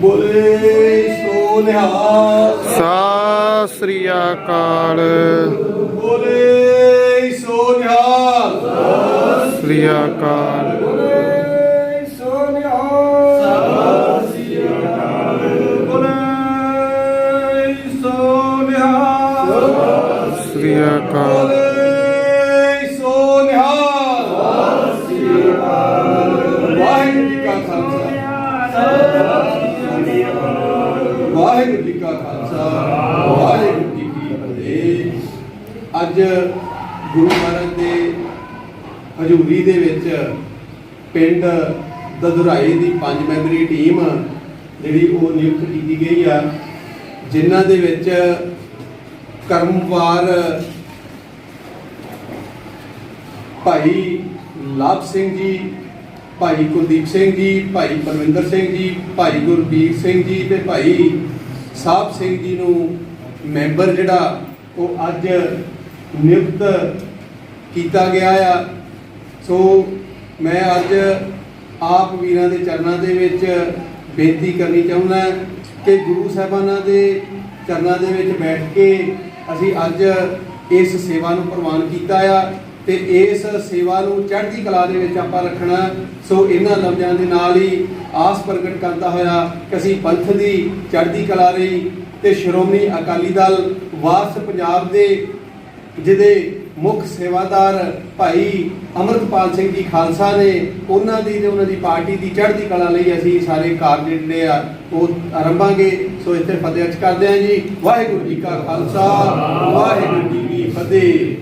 ਬੋਲੇ ਸੋ ਨਿਹਾਲ ਸਤਿ ਸ੍ਰੀ ਅਕਾਲ। ਬੋਲੇ ਸੋ ਨਿਹਾਲ। ਸ੍ਰੀ ਅਕਾਲ। ਸ੍ਰੀ ਅਕਾਲ। ਸੋ ਨਿਹਾਲ ਵਾਹਿਗੁਰੂ ਜੀ ਕਾ ਖਾਲਸਾ ਵਾਹਿਗੁਰੂ ਜੀ ਕਾ ਖਾਲਸਾ ਵਾਹਿਗੁਰੂ ਜੀ ਕੀ ਫਤਿਹ ਅੱਜ ਗੁਰੂ ਮਹਾਰਾਜ ਦੇ ਹਜ਼ੂਰੀ ਦੇ ਵਿੱਚ ਪਿੰਡ ਦਦੁਰਾਈ ਦੀ ਪੰਜ ਮੈਂਬਰੀ ਟੀਮ ਜਿਹੜੀ ਉਹ ਨਿਯੁਕਤ ਕੀਤੀ ਗਈ ਆ, ਜਿਨ੍ਹਾਂ ਦੇ ਵਿੱਚ ਕਰਮਵਾਰ ਭਾਈ ਲਾਭ ਸਿੰਘ ਜੀ, ਭਾਈ ਕੁਲਦੀਪ ਸਿੰਘ ਜੀ, ਭਾਈ ਪਰਵਿੰਦਰ ਸਿੰਘ ਜੀ, ਭਾਈ ਗੁਰਬੀਰ ਸਿੰਘ ਜੀ ਤੇ ਭਾਈ ਸਾਹਿਬ ਸਿੰਘ ਜੀ ਨੂੰ ਮੈਂਬਰ ਜਿਹੜਾ ਉਹ ਅੱਜ ਨਿਯੁਕਤ ਕੀਤਾ ਗਿਆ ਆ। ਸੋ ਮੈਂ ਅੱਜ ਆਪ ਵੀਰਾਂ ਦੇ ਚਰਨਾਂ ਦੇ ਵਿੱਚ ਬੇਨਤੀ ਕਰਨੀ ਚਾਹੁੰਦਾ ਕਿ ਗੁਰੂ ਸਾਹਿਬਾਨਾਂ ਦੇ ਚਰਨਾਂ ਦੇ ਵਿੱਚ ਬੈਠ ਕੇ ਅਸੀਂ ਅੱਜ ਇਸ ਸੇਵਾ ਨੂੰ ਪ੍ਰਵਾਨ ਕੀਤਾ ਆ ਤੇ ਇਸ ਸੇਵਾ ਨੂੰ ਚੜ੍ਹਦੀ ਕਲਾ ਦੇ ਵਿੱਚ ਆਪਾਂ ਰੱਖਣਾ ਸੋ ਇਹਨਾਂ ਲਫ਼ਜ਼ਾਂ ਦੇ ਨਾਲ ਹੀ ਆਸ ਪ੍ਰਗਟ ਕਰਦਾ ਹੋਇਆ ਕਿ ਅਸੀਂ ਪੰਥ ਦੀ ਚੜ੍ਹਦੀ ਕਲਾ ਲਈ ਤੇ ਸ਼੍ਰੋਮਣੀ ਅਕਾਲੀ ਦਲ ਵਾਰਸ ਪੰਜਾਬ ਦੇ ਜਿਹਦੇ ਮੁੱਖ ਸੇਵਾਦਾਰ ਭਾਈ ਅਮਰਤਪਾਲ ਸਿੰਘ ਜੀ ਖਾਲਸਾ ਨੇ ਉਹਨਾਂ ਦੀ ਤੇ ਉਹਨਾਂ ਦੀ ਪਾਰਟੀ ਦੀ ਚੜ੍ਹਦੀ ਕਲਾ ਲਈ ਅਸੀਂ ਸਾਰੇ ਕਾਰਜ ਜਿਹੜੇ ਆ, ਉਹ ਆਰੰਭਾਂਗੇ। ਸੋ ਇੱਥੇ ਫਤਿਹ ਅਰਜ਼ ਕਰਦੇ ਹਾਂ ਜੀ। ਵਾਹਿਗੁਰੂ ਜੀ ਕਾ ਖਾਲਸਾ, ਵਾਹਿਗੁਰੂ ਜੀ ਕੀ ਫਤਿਹ।